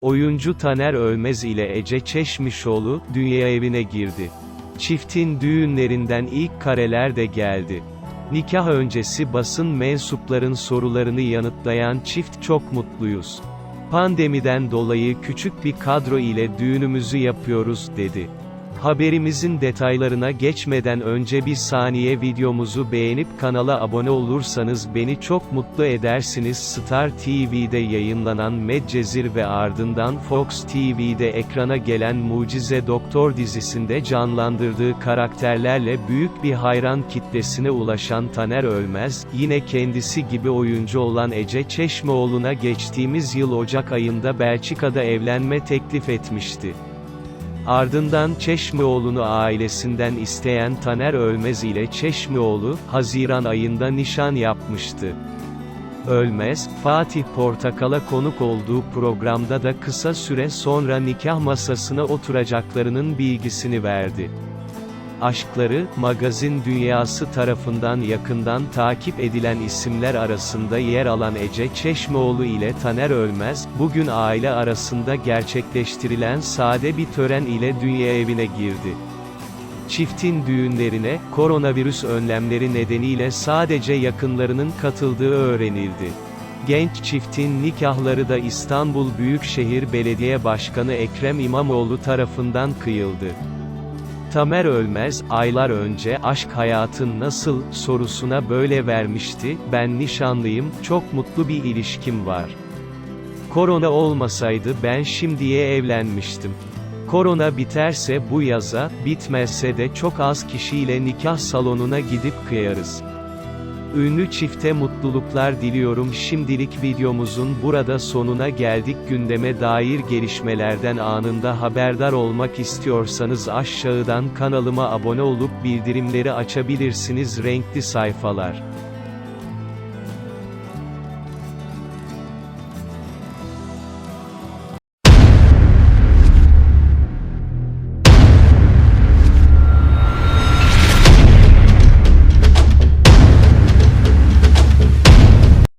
Oyuncu Taner Ölmez ile Ece Çeşmişoğlu, dünya evine girdi. Çiftin düğünlerinden ilk kareler de geldi. Nikah öncesi basın mensupların sorularını yanıtlayan çift çok mutluyuz. Pandemiden dolayı küçük bir kadro ile düğünümüzü yapıyoruz, dedi. Haberimizin detaylarına geçmeden önce bir saniye videomuzu beğenip kanala abone olursanız beni çok mutlu edersiniz. Star TV'de yayınlanan Medcezir ve ardından Fox TV'de ekrana gelen Mucize Doktor dizisinde canlandırdığı karakterlerle büyük bir hayran kitlesine ulaşan Taner Ölmez, yine kendisi gibi oyuncu olan Ece Çeşmeoğlu'na geçtiğimiz yıl Ocak ayında Belçika'da evlenme teklif etmişti. Ardından Çeşmeoğlu'nu ailesinden isteyen Taner Ölmez ile Çeşmeoğlu, Haziran ayında nişan yapmıştı. Ölmez, Fatih Portakal'a konuk olduğu programda da kısa süre sonra nikah masasına oturacaklarının bilgisini verdi. Aşkları, magazin dünyası tarafından yakından takip edilen isimler arasında yer alan Ece Çeşmeoğlu ile Taner Ölmez, bugün aile arasında gerçekleştirilen sade bir tören ile dünya evine girdi. Çiftin düğünlerine, koronavirüs önlemleri nedeniyle sadece yakınlarının katıldığı öğrenildi. Genç çiftin nikahları da İstanbul Büyükşehir Belediye Başkanı Ekrem İmamoğlu tarafından kıyıldı. Tamer Ölmez, aylar önce aşk hayatın nasıl sorusuna böyle vermişti, ben nişanlıyım, çok mutlu bir ilişkim var. Korona olmasaydı ben şimdiye evlenmiştim. Korona biterse bu yaza, bitmezse de çok az kişiyle nikah salonuna gidip kıyarız. Ünlü çifte mutluluklar diliyorum. Şimdilik videomuzun burada sonuna geldik. Gündeme dair gelişmelerden anında haberdar olmak istiyorsanız aşağıdan kanalıma abone olup bildirimleri açabilirsiniz. Renkli sayfalar.